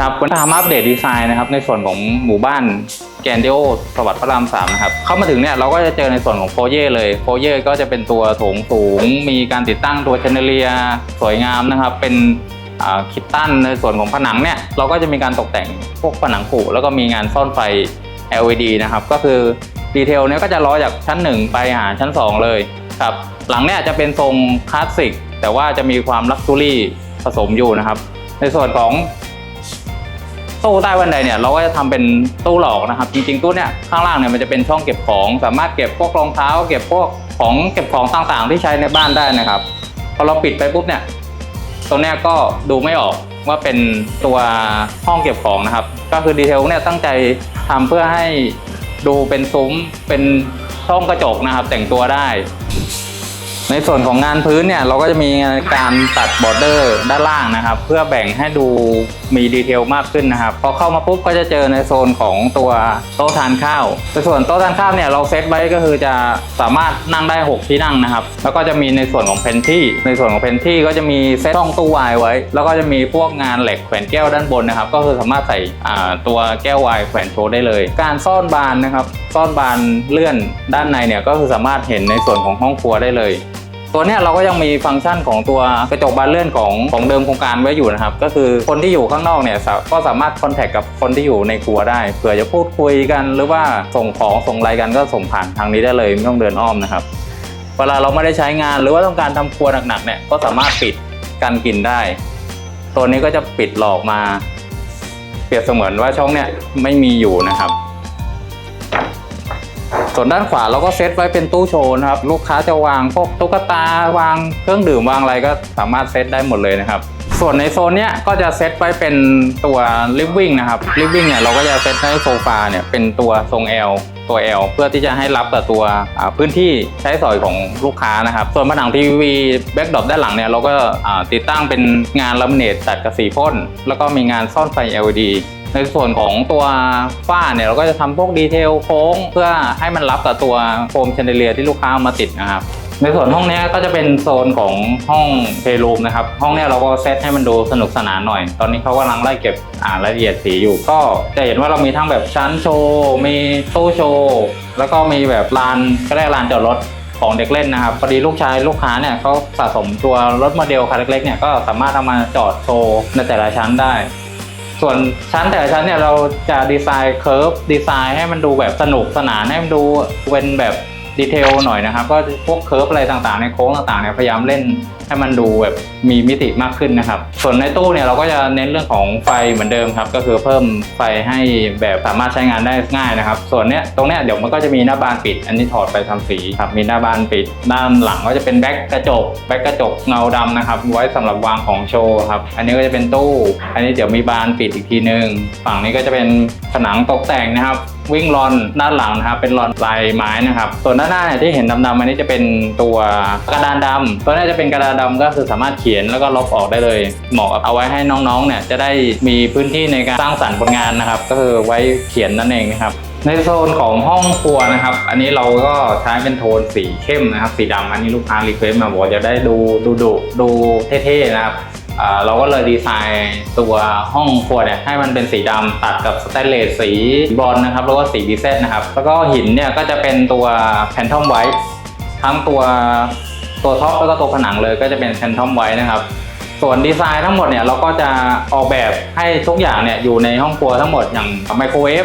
ครับวันทำอัปเดตดีไซน์นะครับในส่วนของหมู่บ้านแกนเดโอสวัสดิ์พระรามสามนะครับเข้ามาถึงเนี่ยเราก็จะเจอในส่วนของโฟเย่เลยโฟเย่ก็จะเป็นตัวโถงสูง มีการติดตั้งตัวเชนเดเลียสวยงามนะครับ เป็นคิดตั้นในส่วนของผนังเนี่ยเราก็จะมีการตกแต่งพวกผนังผุแล้วก็มีงานซ่อนไฟ LED นะครับ ก็คือดีเทลเนี่ยก็จะล้อจากชั้น 1 ไปหาชั้น 2 เลยครับหลังเนี่ยจะเป็นทรงคลาสสิกแต่ว่าจะมีความลักชูรี่ผสมอยู่นะครับ ในส่วนของ ตู้ใต้บันไดเนี่ยเราก็จะทำเป็นตู้หลอกนะครับ จริงๆตู้เนี่ยข้างล่างเนี่ยมันจะเป็นช่องเก็บของ สามารถเก็บพวกรองเท้า เก็บพวกของเก็บของต่างๆ ที่ใช้ในบ้านได้นะครับพอเราปิดไปปุ๊บเนี่ยตรงเนี้ยก็ดูไม่ออกว่าเป็นตัวห้องเก็บของนะครับ ก็คือดีเทลเนี่ยตั้งใจทำเพื่อให้ดูเป็นซุ้มเป็นช่องกระจกนะครับ แต่งตัวได้ ในส่วนของงานพื้นเนี่ยเราก็จะมีการตัดบอร์เดอร์ด้านล่างนะครับ เพื่อแบ่งให้ดูมีดีเทลมากขึ้นนะครับพอเข้ามาปุ๊บก็จะเจอในโซนของตัวโต๊ะทานข้าวในส่วนโต๊ะทานข้าวเนี่ยเราเซตไว้ก็คือจะสามารถนั่งได้ 6 ที่นั่งนะครับ แล้วก็จะมีในส่วนของเพนที่ในส่วนของเพนที่ก็จะมีเซตช่องตู้วายไว้ แล้วก็จะมีพวกงานเหล็กแขวนแก้วด้านบนนะครับ ก็คือสามารถใส่ตัวแก้ววายแขวนโชว์ได้เลย การซ่อนบานนะครับซ่อนบานเลื่อนด้านในเนี่ยก็คือสามารถเห็นในส่วนของห้องครัวได้เลย ตัวเนี้ยเราก็ยังมีฟังก์ชันของตัวกระจกบานเลื่อนของของเดิมโครงการไว้อยู่นะครับ ก็คือคนที่อยู่ข้างนอกเนี่ยก็สามารถคอนแทคกับคนที่อยู่ในครัวได้เผื่อจะพูดคุยกัน หรือว่าส่งของส่งอะไรกันก็ส่งผ่านทางนี้ได้เลยไม่ต้องเดินอ้อมนะครับเวลาเราไม่ได้ใช้งานหรือว่าต้องการทำครัวหนักๆเนี่ยก็สามารถปิดกันกลิ่นได้ ตัวนี้ก็จะปิดหลอกมา เปรียบเสมือนว่าช่องเนี่ยไม่มีอยู่นะครับ ส่วนด้านขวาเราก็เซตไว้เป็นตู้โชว์นะครับ ลูกค้าจะวางพวกตุ๊กตาวางเครื่องดื่มวางอะไรก็สามารถเซตได้หมดเลยนะครับ ส่วนในโซนเนี้ยก็จะเซตไว้เป็นตัวลิฟวิ่งนะครับลิฟวิ่งเนี่ยเราก็จะเซตให้โซฟาเนี่ยเป็นตัวทรง L ตัว L เพื่อที่จะให้รับกับตัวพื้นที่ใช้สอยของลูกค้านะครับ ส่วนผนังทีวีแบ็กดรอปด้านหลังเนี่ยเราก็ติดตั้งเป็นงานลามิเนตตัดกับสีพ่นแล้วก็มีงานซ่อนไฟ LED ในส่วนของตัวฝ้าเนี่ยเราก็จะทำพวกดีเทลโค้ง เพื่อให้มันรับกับตัวโฟมแชนเดเลียที่ลูกค้าเอามาติดนะครับในส่วนห้องนี้ก็จะเป็นโซนของห้องเพลรูมนะครับ ห้องนี้เราก็เซตให้มันดูสนุกสนานหน่อย ตอนนี้เขากำลังไล่เก็บอ่ารายละเอียดสีอยู่ ก็จะเห็นว่าเรามีทั้งแบบชั้นโชว์มีตู้โชว์แล้วก็มีแบบลานก็ได้ลานจอดรถของเด็กเล่นนะครับพอดีลูกชายลูกค้าเนี่ยเขาสะสมตัวรถโมเดลคันเล็กๆเนี่ยก็สามารถเอามาจอดโชว์ในแต่ละชั้นได้ ส่วนชั้นแต่ละชั้นเนี่ยเราจะดีไซน์เคิร์ฟดีไซน์ให้มันดูแบบสนุกสนานให้มันดูเป็นแบบ ดีเทลหน่อยนะครับ ก็พวกเคิร์ฟอะไรต่างๆ ในโค้งต่างๆเนี่ยพยายามเล่นให้มันดูแบบมีมิติมากขึ้นนะครับ ส่วนในตู้เนี่ยเราก็จะเน้นเรื่องของไฟเหมือนเดิมครับ ก็คือเพิ่มไฟให้แบบสามารถใช้งานได้ง่ายนะครับ ส่วนเนี้ยตรงเนี้ยเดี๋ยวมันก็จะมีหน้าบานปิด อันนี้ถอดไปทำสีครับมีหน้าบานปิด ด้านหลังก็จะเป็นแบ็คกระจกแบ็คกระจกเงาดำนะครับ ไว้สำหรับวางของโชว์ครับ อันนี้ก็จะเป็นตู้ อันนี้เดี๋ยวมีบานปิดอีกทีนึง ฝั่งนี้ก็จะเป็นผนังตกแต่งนะครับ วิ่งรอนด้านหลังนะครับเป็นรอนลายไม้นะครับส่วนด้านหน้าเนี่ยที่เห็นดำๆอันนี้จะเป็นตัวกระดานดำตัวนี้จะเป็นกระดานดำก็คือสามารถเขียนแล้วก็ลบออกได้เลย เหมาะเอาไว้ให้น้องๆเนี่ยจะได้มีพื้นที่ในการสร้างสรรค์ผลงานนะครับ ก็คือไว้เขียนนั่นเองนะครับในโซนของห้องครัวนะครับ อันนี้เราก็ใช้เป็นโทนสีเข้มนะครับ สีดำอันนี้ลูกค้ารีเควสต์มาบอกจะได้ดูดูดุดูเท่ๆนะครับ เราก็เลยดีไซน์ตัวห้องครัวเนี่ยให้มันเป็นสีดำตัดกับสแตนเลสสีบรอนนะครับแล้วก็สีดีเซตนะครับ แล้วก็หินเนี่ยก็จะเป็นตัวแพนทอมไวท์ทั้งตัวตัวท็อปแล้วก็ตัวผนังเลยก็จะเป็นแพนทอมไวท์นะครับส่วนดีไซน์ทั้งหมดเนี่ยเราก็จะออกแบบให้ทุกอย่างเนี่ยอยู่ในห้องครัวทั้งหมดอย่างไมโครเวฟ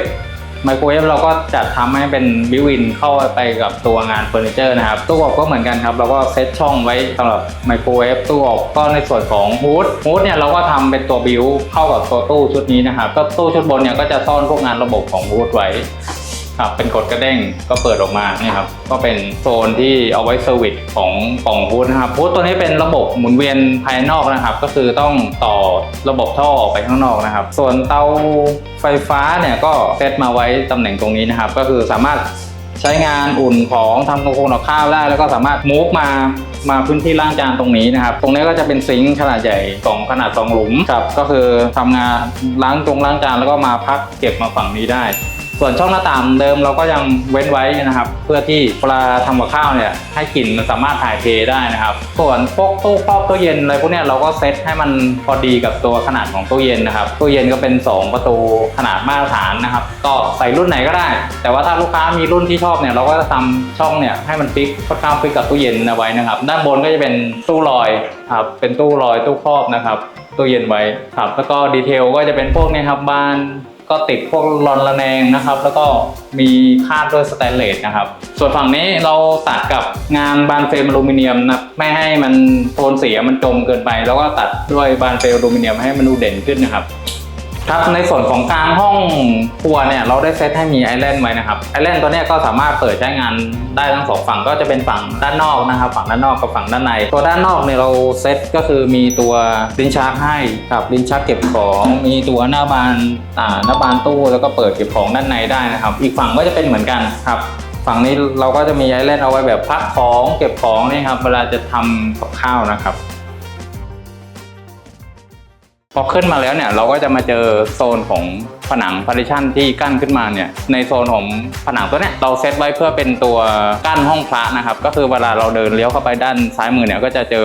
ไมโครเวฟเราก็จัดทำให้เป็นบิวินเข้าไปกับตัวงานเฟอร์นิเจอร์นะครับ ตู้อบก็เหมือนกันครับเราก็เซตช่องไว้สำหรับไมโครเวฟตู้อบก็ในส่วนของฮูดฮูดเนี่ยเราก็ทำเป็นตัวบิวเข้ากับตัวตู้ชุดนี้นะครับก็ตู้ชุดบนเนี่ยก็จะซ่อนพวกงานระบบของฮูดไว้ ครับเป็นกดกระเด้งก็เปิดออกมาเนี่ยครับก็เป็นโซนที่เอาไว้เซอร์วิสของกล่องฮูดนะครับฮูดตัวนี้เป็นระบบหมุนเวียนภายนอกนะครับ ก็คือต้องต่อระบบท่อออกไปข้างนอกนะครับ ส่วนเตาไฟฟ้าเนี่ยก็เซตมาไว้ตำแหน่งตรงนี้นะครับ ก็คือสามารถใช้งานอุ่นของทำกับข้าวข้าวได้ แล้วก็สามารถมูฟมามาพื้นที่ล้างจานตรงนี้นะครับ ตรงนี้ก็จะเป็นซิงค์ขนาดใหญ่สองขนาดสองหลุมครับก็คือทำงานล้างตรงล้างจานแล้วก็มาพักเก็บมาฝั่งนี้ได้ ส่วนช่องหน้าต่างเดิมเราก็ยังเว้นไว้นะครับ เพื่อที่เวลาทำกับข้าวเนี่ยให้กลิ่นมันสามารถถ่ายเทได้นะครับ ส่วนพวกตู้ครอบตู้เย็นอะไรพวกเนี้ยเราก็เซตให้มันพอดีกับตัวขนาดของตู้เย็นนะครับตู้เย็นก็เป็น 2 ประตูขนาดมาตรฐานนะครับ ก็ใส่รุ่นไหนก็ได้ แต่ว่าถ้าลูกค้ามีรุ่นที่ชอบเนี่ยเราก็จะทำช่องเนี่ยให้มันฟิกค่อนข้างฟิกกับตู้เย็นเอาไว้นะครับ ด้านบนก็จะเป็นตู้ลอยครับเป็นตู้ลอยตู้ครอบนะครับตู้เย็นไว้ครับแล้วก็ดีเทลก็จะเป็นพวกนี้ครับบาน ก็ติดพวกรอนระแนงนะครับ แล้วก็มีคาดด้วยสแตนเลสนะครับ ส่วนฝั่งนี้เราตัดกับงานบานเฟรมอลูมิเนียมนะไม่ให้มันโทนสีมันจมเกินไป แล้วก็ตัดด้วยบานเฟรมอลูมิเนียมให้มันดูเด่นขึ้นนะครับ ครับในส่วนของกลางห้องครัวเนี่ยเราได้เซตให้มีไอแลนด์ไว้นะครับไอแลนด์ตัวนี้ก็สามารถเปิดใช้งานได้ทั้งสองฝั่งก็จะเป็นฝั่งด้านนอกนะครับ ฝั่งด้านนอกกับฝั่งด้านใน ตัวด้านนอกเนี่ยเราเซตก็คือมีตัวลิ้นชักให้กับลิ้นชักเก็บของมีตัวหน้าบานอ่าหน้าบานตู้แล้วก็เปิดเก็บของด้านในได้นะครับ อีกฝั่งก็จะเป็นเหมือนกันครับฝั่งนี้เราก็จะมีไอแลนด์เอาไว้แบบพักของเก็บของนี่ครับเวลาจะทำกับข้าวนะครับ พอขึ้นมาแล้วเนี่ยเราก็จะมาเจอโซนของผนังพาร์ติชันที่กั้นขึ้นมาเนี่ยในโซนของผนังตัวเนี้ยเราเซตไว้เพื่อเป็นตัวกั้นห้องพระนะครับก็คือเวลาเราเดินเลี้ยวเข้าไปด้านซ้ายมือเนี่ยก็จะเจอ